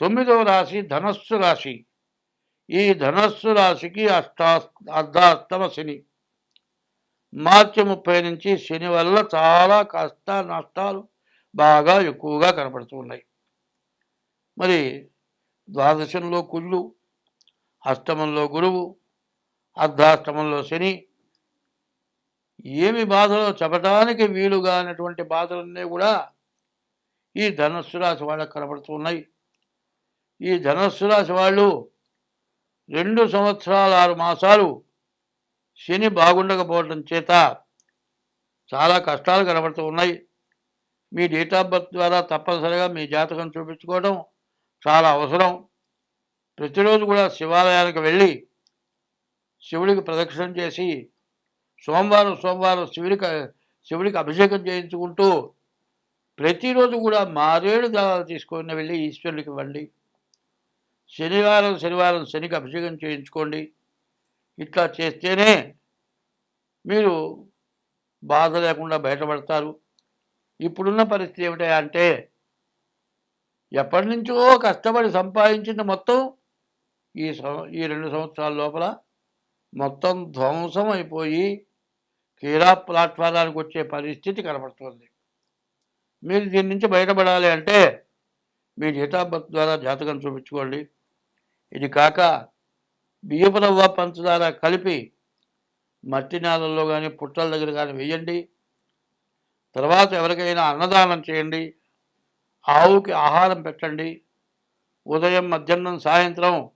తొమ్మిదవ రాశి ధనస్సు రాశి. ఈ ధనస్సు రాశికి అష్టా అర్ధాష్టమ శని. మార్చి ముప్పై నుంచి శని వల్ల చాలా కష్ట నష్టాలు బాగా ఎక్కువగా కనపడుతున్నాయి మరి ద్వాదశంలో కుళ్ళు అష్టమంలో గురువు అర్ధాష్టమంలో శని. ఏమి బాధలో చెప్పడానికి వీలుగానటువంటి బాధలన్నీ కూడా ఈ ధనస్సు రాశి వాళ్ళకి కనబడుతున్నాయి ఈ ధనస్సు రాశి వాళ్ళు రెండు సంవత్సరాలు ఆరు మాసాలు శని బాగుండకపోవడం చేత చాలా కష్టాలు కనబడుతూ ఉన్నాయి. మీ డేట్ ఆఫ్ బర్త్ ద్వారా తప్పనిసరిగా మీ జాతకం చూపించుకోవడం చాలా అవసరం. ప్రతిరోజు కూడా శివాలయానికి వెళ్ళి శివుడికి ప్రదక్షిణం చేసి సోమవారం సోమవారం శివుడికి శివుడికి అభిషేకం చేయించుకుంటూ ప్రతిరోజు కూడా మారేడు దళాలు తీసుకొని వెళ్ళి ఈశ్వరుడికి ఇవ్వండి. శనివారం శనివారం శనికి అభిషేకం చేయించుకోండి. ఇట్లా చేస్తేనే మీరు బాధ లేకుండా బయటపడతారు. ఇప్పుడున్న పరిస్థితి ఏమిటా అంటే ఎప్పటి నుంచో కష్టపడి సంపాదించిన మొత్తం ఈ సం- ఈ రెండు సంవత్సరాల లోపల మొత్తం ధ్వంసం అయిపోయి క్రీడా ప్లాట్ఫారానికి వచ్చే పరిస్థితి కనబడుతుంది. మీరు దీని నుంచి బయటపడాలి అంటే మీ డేట్ ఆఫ్ బర్త్ ద్వారా జాతకం చూపించుకోండి. ఇది కాక బియ్యపురవ్వ పంచదార కలిపి మట్టి నేలల్లో కానీ పుట్టల దగ్గర కానీ వేయండి. తర్వాత ఎవరికైనా అన్నదానం చేయండి. ఆవుకి ఆహారం పెట్టండి. ఉదయం మధ్యాహ్నం సాయంత్రం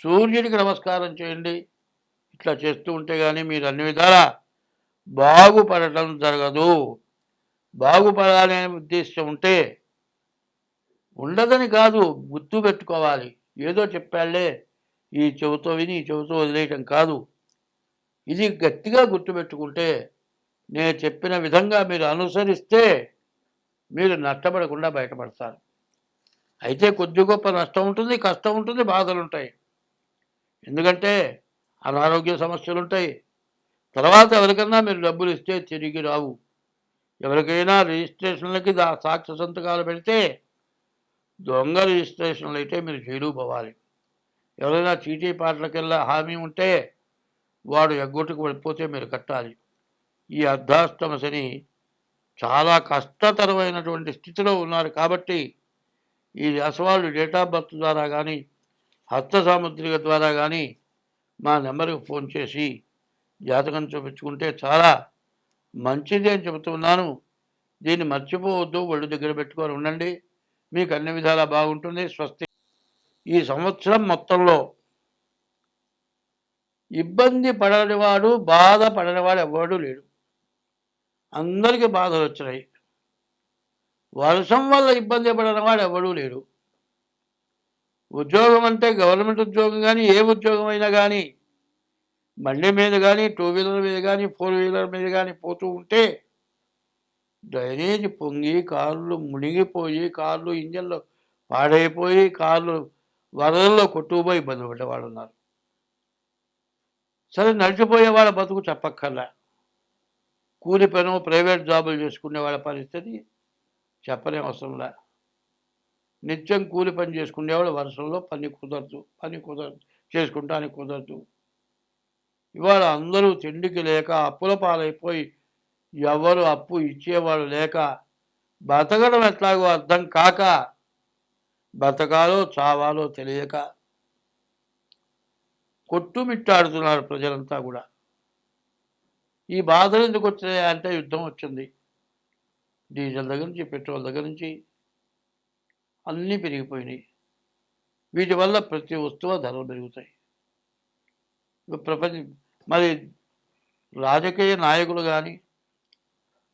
సూర్యుడికి నమస్కారం చేయండి. ఇట్లా చేస్తూ ఉంటే కానీ మీరు అన్ని విధాలా బాగుపడటం జరగదు. బాగుపడాలనే ఉద్దేశం ఉంటే ఉండదని కాదు గుర్తు పెట్టుకోవాలి. ఏదో చెప్పాళ్ళే ఈ చెవితో విని ఈ చెవితో వదిలేయటం కాదు. ఇది గట్టిగా గుర్తుపెట్టుకుంటే నేను చెప్పిన విధంగా మీరు అనుసరిస్తే మీరు నష్టపడకుండా బయటపడతారు. అయితే కొద్ది గొప్ప నష్టం ఉంటుంది కష్టం ఉంటుంది బాధలు ఉంటాయి. ఎందుకంటే అనారోగ్య సమస్యలు ఉంటాయి. తర్వాత ఎవరికన్నా మీరు డబ్బులు ఇస్తే తిరిగి రావు. ఎవరికైనా రిజిస్ట్రేషన్లకి దా సాక్ష్య సంతకాలు పెడితే దొంగ రిజిస్ట్రేషన్లు అయితే మీరు జైలు పోవాలి. ఎవరైనా చీటీ పాటలకెల్లా హామీ ఉంటే వాడు ఎగ్గొట్టుకు పడిపోతే మీరు కట్టాలి. ఈ అర్ధాష్టమ శని చాలా కష్టతరమైనటువంటి స్థితిలో ఉన్నారు కాబట్టి ఈ అసవాళ్ళు డేట్ ఆఫ్ బర్త్ ద్వారా కానీ హస్త సాముద్రిక ద్వారా కానీ మా నెంబర్కి ఫోన్ చేసి జాతకం చూపించుకుంటే చాలా మంచిది అని చెబుతున్నాను. దీన్ని మర్చిపోవద్దు ఒళ్ళు దగ్గర పెట్టుకొని ఉండండి. మీకు అన్ని విధాలా బాగుంటుంది. స్వస్తి. ఈ సంవత్సరం మొత్తంలో ఇబ్బంది పడనివాడు బాధ పడనివాడు ఎవడు లేడు. అందరికీ బాధలు వచ్చినాయి. వర్షం వల్ల ఇబ్బంది పడనివాడు ఎవడూ లేడు. ఉద్యోగం అంటే గవర్నమెంట్ ఉద్యోగం కానీ ఏ ఉద్యోగం అయినా కానీ బండి మీద కానీ టూ వీలర్ మీద కానీ ఫోర్ వీలర్ మీద కానీ పోతూ ఉంటే డ్రైనేజ్ పొంగి కార్లు మునిగిపోయి కార్లు ఇంజన్లు పాడైపోయి కార్లు వరదల్లో కొట్టుకుపోయి ఇబ్బంది పడ్డవాళ్ళు ఉన్నారు. సరే నడిచిపోయే వాళ్ళ బతుకు చెప్పక్కర్లా. కూలి పను ప్రైవేట్ జాబులు చేసుకునే వాళ్ళ పరిస్థితి చెప్పనే అవసరంలా నిత్యం కూలి పని చేసుకునేవాడు వర్షంలో పని కుదరదు పని కుదరదు చేసుకుంటానికి కుదరదు. ఇవాళ అందరూ తిండికి లేక అప్పుల పాలైపోయి ఎవరు అప్పు ఇచ్చేవాడు లేక బతకడం ఎట్లాగో అర్థం కాక బతకాలో చావాలో తెలియక కొట్టుమిట్టాడుతున్నారు ప్రజలంతా కూడా. ఈ బాధలు ఎందుకు వచ్చాయి అంటే యుద్ధం వచ్చింది. డీజిల్ దగ్గర నుంచి పెట్రోల్ దగ్గర నుంచి అన్నీ పెరిగిపోయినాయి. వీటి వల్ల ప్రతి వస్తువు ధరలు పెరుగుతాయి. ప్రపంచ మరి రాజకీయ నాయకులు కానీ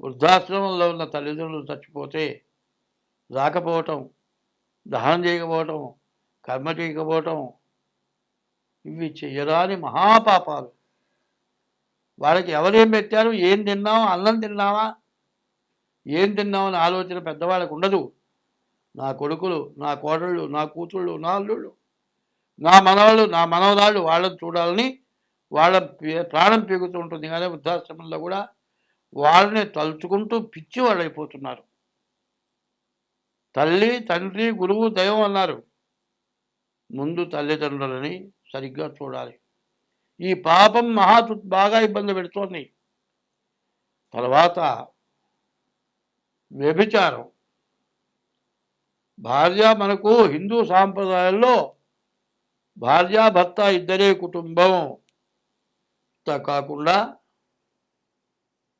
వృద్ధాశ్రమంలో ఉన్న తల్లిదండ్రులు చచ్చిపోతే రాకపోవటం దహనం చేయకపోవటం కర్మ చేయకపోవటం ఇవి చేయరాని మహాపాపాలు. వాళ్ళకి ఎవరేం పెట్టారు? ఏం తిన్నాం? అన్నం తిన్నావా? ఏం తిన్నామని ఆలోచన పెద్దవాళ్ళకు ఉండదు. నా కొడుకులు నా కోడళ్ళు నా కూతుళ్ళు నా అల్లుళ్ళు నా మనవాళ్ళు నా మనవరాళ్ళు వాళ్ళని చూడాలని వాళ్ళ పే- ప్రాణం పీగుతూ ఉంటుంది. కానీ వృద్ధాశ్రమంలో కూడా వాళ్ళని తలుచుకుంటూ పిచ్చి వాళ్ళు అయిపోతున్నారు తల్లి తండ్రి గురువు దైవం అన్నారు. ముందు తల్లిదండ్రులని సరిగ్గా చూడాలి. ఈ పాపం మహా బాగా ఇబ్బంది పెడుతోంది. తర్వాత వ్యభిచారం. భార్య మనకు హిందూ సాంప్రదాయాల్లో భార్యాభర్త ఇద్దరే కుటుంబం. కాకుండా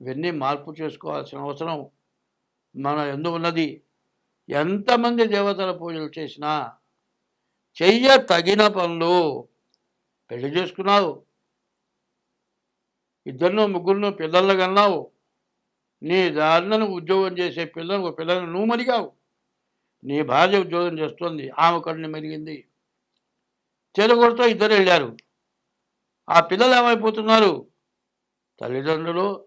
ఇవన్నీ మార్పు చేసుకోవాల్సిన అవసరం మన ఎందు ఉన్నది. ఎంతమంది దేవతల పూజలు చేసినా చెయ్య తగిన పనులు. పెళ్ళి చేసుకున్నావు. ఇద్దరినో ముగ్గురునో పిల్లలు కన్నావు. నీ దారిన ఉద్యోగం చేసే పిల్లలు పిల్లలు నువ్వు మరిగావు. నీ భార్య ఉద్యోగం చేస్తుంది. ఆమె కడుని మెరిగింది. చెరుగొడుతో ఇద్దరు వెళ్ళారు. ఆ పిల్లలు ఏమైపోతున్నారు? తల్లిదండ్రులు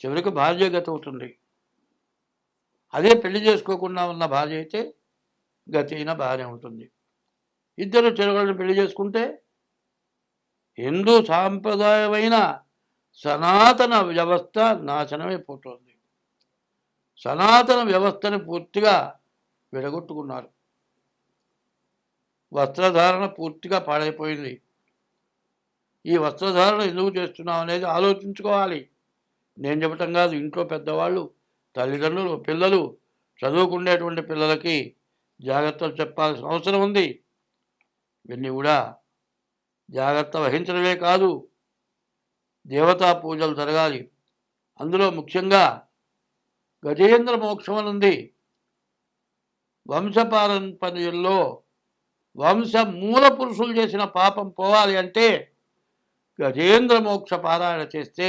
చివరికి భార్య గతి అవుతుంది అదే పెళ్ళి చేసుకోకుండా ఉన్న భార్య అయితే గతి అయిన భార్య ఉంటుంది ఇద్దరు చెరువులను పెళ్ళి చేసుకుంటే హిందూ సాంప్రదాయమైన సనాతన వ్యవస్థ నాశనమైపోతుంది. సనాతన వ్యవస్థను పూర్తిగా విడగొట్టుకున్నారు. వస్త్రధారణ పూర్తిగా పాడైపోయింది. ఈ వస్త్రధారణ ఎందుకు చేస్తున్నాం అనేది ఆలోచించుకోవాలి. నేను చెప్పటం కాదు ఇంట్లో పెద్దవాళ్ళు తల్లిదండ్రులు పిల్లలు చదువుకునేటువంటి పిల్లలకి జాగ్రత్తలు చెప్పాల్సిన అవసరం ఉంది. ఇవన్నీ కూడా జాగ్రత్త వహించడమే కాదు దేవతా పూజలు జరగాలి. అందులో ముఖ్యంగా గజేంద్ర మోక్షం అనుంది వంశపారంపర్యంలో వంశ మూల పురుషులు చేసిన పాపం పోవాలి అంటే గజేంద్ర మోక్ష పారాయణ చేస్తే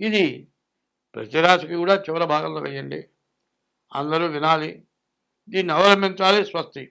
ఇది ప్రతిరాశికి కూడా చివరి భాగంలో వేయండి అందరూ వినాలి. దీన్ని అవలంబించాలి. స్వస్తి.